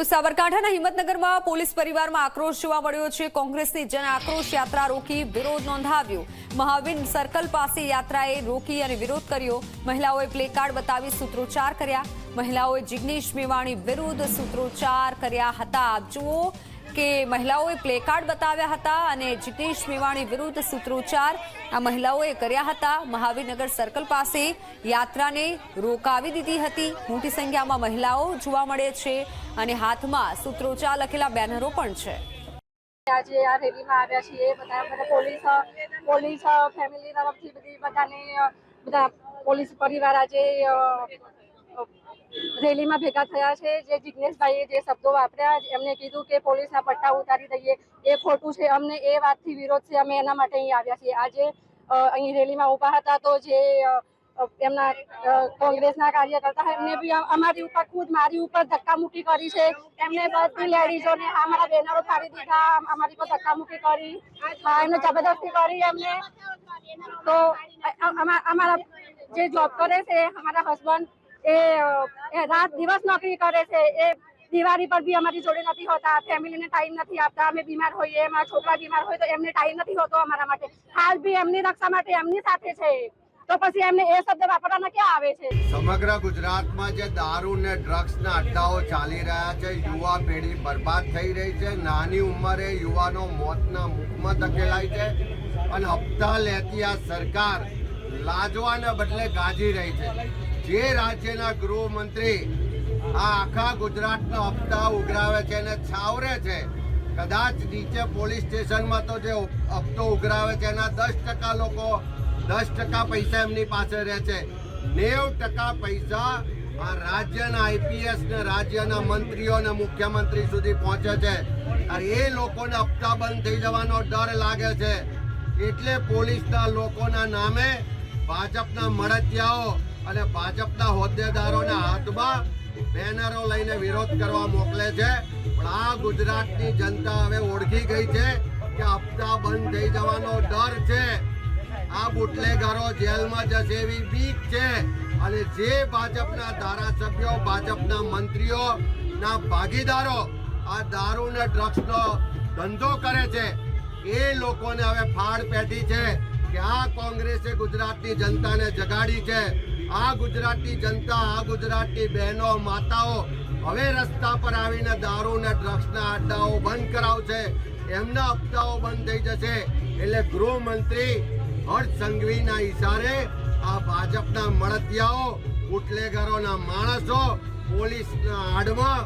તો સાબરકાંઠાના હિંમતનગરમાં પોલીસ પરિવારમાં આક્રોશ જોવા મળ્યો છે. કોંગ્રેસની જન આક્રોશ યાત્રા રોકી વિરોધ નોંધાવ્યો. મહાવીર સર્કલ પાસે યાત્રાએ રોકી અને વિરોધ કર્યો. મહિલાઓએ પ્લેકાર્ડ બતાવી સૂત્રોચ્ચાર કર્યા. મહિલાઓએ જિગ્નેશ મેવાણી વિરુદ્ધ સૂત્રોચ્ચાર કર્યા હતા. જુઓ કે મહિલાઓએ પ્લેકાર્ડ બતાવ્યા હતા અને જીતેશ મેવાણી વિરુદ્ધ સૂત્રોચ્ચાર આ મહિલાઓએ કર્યા હતા. મહાવીરનગર સર્કલ પાસે યાત્રાને રોકાવી દીધી હતી. મોટી સંખ્યામાં મહિલાઓ જોવા મળે છે અને હાથમાં સૂત્રોચ્ચાર લખેલા બેનરો પણ છે. આજે આ રેલીમાં આવ્યા છીએ. બધા બધા પોલીસ પોલીસ ફેમિલી તરફથી બધી બધાને બધા પોલીસ પરિવાર આજે રેલીમાં ભેગા થયા છે. જે જિજ્ઞેશભાઈએ જે શબ્દો વાપર્યા એમને કીધું કે પોલીસના પટ્ટા ઉતારી દઈએ એ ખોટું છે. અમને એ વાતથી વિરોધ છે. અમે એના માટે અહીં આવ્યા છીએ. આજે અહીં રેલીમાં ઊભા હતા તો જે એમના કોંગ્રેસના કાર્યકર્તા એમને બી અમારી ઉપર ખુદ મારી ઉપર ધક્કામુક્કી કરી છે. એમને બધી લેડીઝોને અમારા બેનરો ફાડી દીધા અમ- અમારી પર ધક્કામુક્કી કરી. હા, એમને જબરદસ્તી કરી એમને. તો અમારા જે જોબ કરે છે અમારા હસબન્ડ એ રાત દિવસ નોકરી કરે છે. એ દિવાળી પર બી અમારી જોડે નથી હોતા, ફેમિલીને ટાઈમ નથી આપતા, અમે બીમાર હોઈએ, અમારા છોકરા બીમાર હોય તો એમને ટાઈમ નથી હોતો અમારા માટે. હાલ બી એમની રક્ષા માટે એમની સાથે છે. તો પછી એમને એ શબ્દ વાપરવાના ક્યાં આવે છે? સમગ્ર ગુજરાતમાં જે દારૂ ને ડ્રગ્સના અડ્ડાઓ ચાલી રહ્યા છે, યુવા પેઢી બરબાદ થઈ રહી છે. નાની ઉંમરે યુવાનો મોતના મુખમાં ધકેલાય છે અને હપ્તા લેતી સરકાર લાજવાના બદલે ગાજી રહી છે. જે રાજ્યના ગૃહમંત્રી આ આખા ગુજરાતનો હપ્તા ઉઘરાવે છે અને છાવરે છે, કદાચ નીચે પોલીસ સ્ટેશનમાં તો જે હપ્તો ઉઘરાવે છે, એના દસ ટકા લોકો, દસ ટકા પૈસા એમની પાસે રહે છે. નેવ ટકા પૈસા આ રાજ્યના આઈપીએસ ને રાજ્યના મંત્રીઓ અને મુખ્યમંત્રી સુધી પહોંચે છે. અને એ લોકોને હપ્તા બંધ થઈ જવાનો ડર લાગે છે. એટલે પોલીસના લોકોના નામે ભાજપના મળતિયાઓ અને ભાજપના હોદ્દેદારોના હાથમાં બેનરો લઈને વિરોધ કરવા મોકલે છે. પણ આ ગુજરાતની જનતા હવે ઓળખી ગઈ છે કે હપ્તા બંધ થઈ જવાનો ડર છે. આ બુટલેગરો જેલમાં જશે એવી બીક છે. અને જે ભાજપના ધારાસભ્યો, ભાજપના મંત્રીઓ ના ભાગીદારો આ દારૂ ને ડ્રગ્સનો ધંધો કરે છે, એ લોકોને હવે ફાળ પેટી છે. કે આ કોંગ્રેસે ગુજરાતની જનતાને જગાડી છે. આ ગુજરાતની જનતા, આ ગુજરાતની બહેનો, માતાઓ હવે રસ્તા પર આવીને દારૂ ને ડ્રગ્સના અડ્ડાઓ બંધ કરાવશે. એમના હપ્તાઓ બંધ થઈ જશે. એટલે ગૃહમંત્રી હર્ષ સંઘવીના ઈશારે આ ભાજપના મળતિયાઓ બુટલેગરોના માણસો પોલીસના આડમાં